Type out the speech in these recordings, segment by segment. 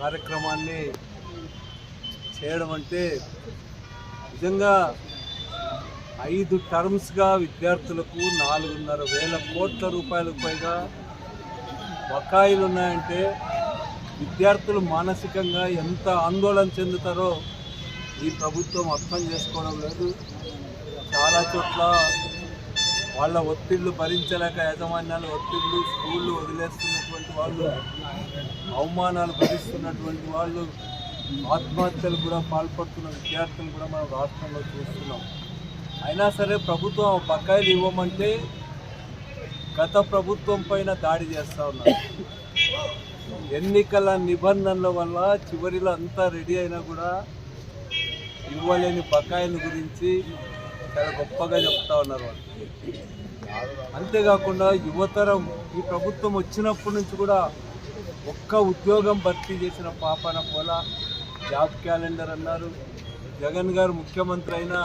కార్యక్రమాన్ని చేయడం అంటే నిజంగా ఐదు టర్మ్స్గా విద్యార్థులకు నాలుగున్నర వేల కోట్ల రూపాయలకు పైగా బకాయిలు ఉన్నాయంటే విద్యార్థులు మానసికంగా ఎంత ఆందోళన చెందుతారో ఈ ప్రభుత్వం అర్థం చేసుకోవడం లేదు. చాలా చోట్ల వాళ్ళ ఒత్తిళ్ళు భరించలేక యాజమాన్యాలు ఒత్తిళ్ళు స్కూళ్ళు వదిలేస్తున్నటువంటి వాళ్ళు అవమానాలు భరిస్తున్నటువంటి వాళ్ళు ఆత్మహత్యలు కూడా పాల్పడుతున్న విద్యార్థులు కూడా మనం రాష్ట్రంలో చూస్తున్నాం. అయినా సరే ప్రభుత్వం బకాయిలు ఇవ్వమంటే గత ప్రభుత్వం పైన దాడి చేస్తూ ఉన్నారు. ఎన్నికల నిబంధనల వల్ల చివరిలో అంతా రెడీ అయినా కూడా ఇవ్వలేని బకాయిల గురించి చాలా గొప్పగా చెప్తా ఉన్నారు వాళ్ళు. అంతేకాకుండా యువతరం ఈ ప్రభుత్వం వచ్చినప్పటి నుంచి కూడా ఒక్క ఉద్యోగం భర్తీ చేసిన పాపన పోల జాబ్ క్యాలెండర్ అన్నారు. జగన్ గారు ముఖ్యమంత్రి అయిన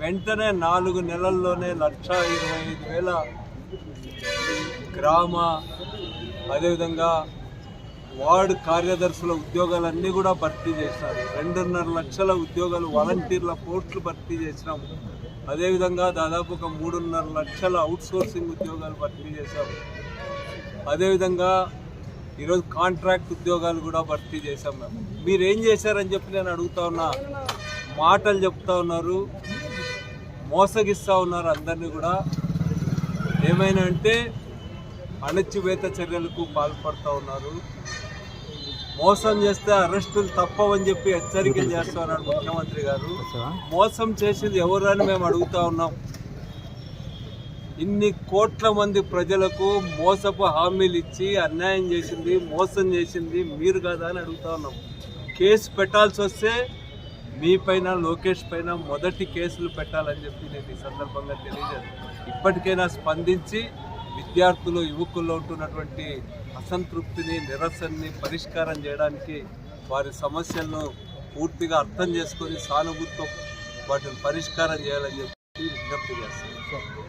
వెంటనే నాలుగు నెలల్లోనే లక్ష ఇరవై ఐదు వేల గ్రామ అదేవిధంగా వార్డు కార్యదర్శుల ఉద్యోగాలన్నీ కూడా భర్తీ చేశారు. రెండున్నర లక్షల ఉద్యోగాలు వాలంటీర్ల పోస్టులు భర్తీ చేసినాము అదేవిధంగా దాదాపు ఒక మూడున్నర లక్షల అవుట్సోర్సింగ్ ఉద్యోగాలు భర్తీ చేశాము అదేవిధంగా ఈరోజు కాంట్రాక్ట్ ఉద్యోగాలు కూడా భర్తీ చేశాం మేము. మీరేం చేశారని చెప్పి నేను అడుగుతా ఉన్నా. మాటలు చెప్తా ఉన్నారు. మోసగిస్తూ ఉన్నారు అందరినీ కూడా. ఏమైనా అంటే అణచివేత చర్యలకు పాల్పడుతూ ఉన్నారు. మోసం చేస్తే అరెస్టులు తప్పవని చెప్పి హెచ్చరికలు చేస్తా ఉన్నాడు ముఖ్యమంత్రి గారు. మోసం చేసింది ఎవరు అని మేము అడుగుతా ఉన్నాం. ఇన్ని కోట్ల మంది ప్రజలకు మోసపు హామీలు ఇచ్చి అన్యాయం చేసింది మోసం చేసింది మీరు కదా అని అడుగుతా ఉన్నాం. కేసు పెట్టాల్సి వస్తే మీ పైన లోకేష్ పైన మొదటి కేసులు పెట్టాలని చెప్పి నేను ఈ సందర్భంగా తెలియజేస్తాను ఇప్పటికైనా స్పందించి విద్యార్థులు యువకుల్లో ఉంటున్నటువంటి అసంతృప్తిని నిరసనని పరిష్కారం చేయడానికి వారి సమస్యలను పూర్తిగా అర్థం చేసుకొని సానుభూతితో వాటిని పరిష్కారం చేయాలని చెప్పి విజ్ఞప్తి చేస్తాను